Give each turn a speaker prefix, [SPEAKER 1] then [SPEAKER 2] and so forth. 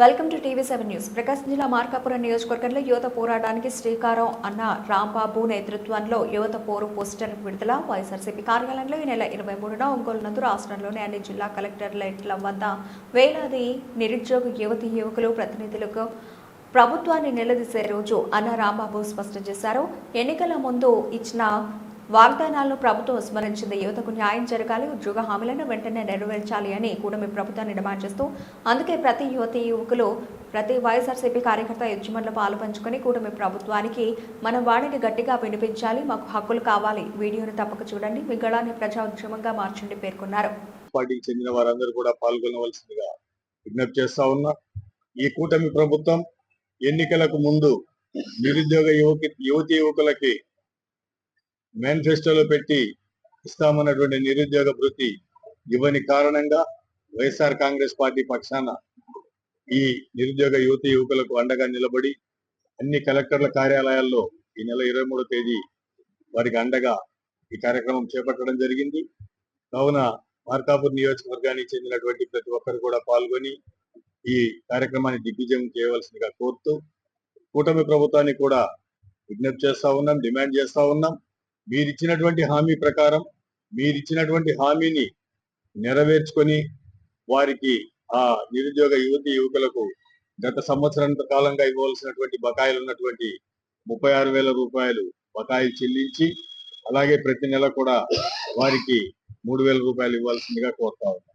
[SPEAKER 1] Welcome to TV seven news. Prakasam జిల్లా మార్కాపురం నియోజకవర్గంలో యువత పోరాటానికి శ్రీకారం అన్న రాంబాబు నేతృత్వంలో యువత పోరు పోస్టర్ విడుదల. వైఎస్ఆర్సీపీ కార్యాలయంలో ఈ నెల ఇరవై మూడున ఒంగోలు నందు రాష్ట్రంలోని అన్ని జిల్లా కలెక్టర్ల వద్ద వేలాది నిరుద్యోగ యువతి యువకులు ప్రతినిధులకు ప్రభుత్వాన్ని నిలదీసే రోజు అన్న రాంబాబు స్పష్టం చేశారు. ఎన్నికల ముందు ఇచ్చిన వాగ్దానాలను ప్రభుత్వం స్మరించింది యువతకు న్యాయం జరగాలి ఉద్యోగ హామీలను వెంటనే నెరవేర్చాలి అని కూటమి ప్రభుత్వాన్ని డిమాండ్ చేస్తూ అందుకే ప్రతి యువతి యువకులు ప్రతి వైఎస్ఆర్సీపీ కార్యకర్త యజమానులు పాలు పంచుకొని కూటమి ప్రభుత్వానికి మన వాణిని గట్టిగా వినిపించాలి మాకు హక్కులు కావాలి. వీడియోను తప్పక చూడండి. మీ గళాన్ని ప్రజా ఉద్యమంగా మార్చండి పేర్కొన్నారు.
[SPEAKER 2] పార్టీకి చెందిన వారందరూ కూడా పాల్గొనవలసిందిగా విజ్ఞప్తి చేస్తా ఉన్నా. ఈ కూటమి ప్రభుత్వం ఎన్నికలకు ముందు నిరుద్యోగ యువకి యువతి యువకులకి మేనిఫెస్టోలో పెట్టి ఇస్తామన్నటువంటి నిరుద్యోగ భృతి ఇవ్వని కారణంగా వైఎస్ఆర్ కాంగ్రెస్ పార్టీ పక్షాన ఈ నిరుద్యోగ యువతి యువకులకు అండగా నిలబడి అన్ని కలెక్టర్ల కార్యాలయాల్లో ఈ నెల ఇరవై మూడో తేదీ వారికి అండగా ఈ కార్యక్రమం చేపట్టడం జరిగింది. కావున మార్కాపూర్ నియోజకవర్గానికి చెందినటువంటి ప్రతి ఒక్కరు కూడా పాల్గొని ఈ కార్యక్రమాన్ని దిగ్విజయం చేయవలసిందిగా కోరుతూ కూటమి ప్రభుత్వాన్ని కూడా విజ్ఞప్తి చేస్తా ఉన్నాం డిమాండ్ చేస్తా ఉన్నాం. మీరిచ్చినటువంటి హామీ ప్రకారం మీరిచ్చినటువంటి హామీని నెరవేర్చుకొని వారికి ఆ నిరుద్యోగ యువతి యువకులకు గత సంవత్సరం కాలంగా ఇవ్వవలసినటువంటి బకాయిలు ఉన్నటువంటి ముప్పై ఆరు వేల రూపాయలు బకాయిలు చెల్లించి అలాగే ప్రతి నెల కూడా వారికి మూడు వేల రూపాయలు ఇవ్వాల్సిందిగా కోరుతా ఉన్నాం.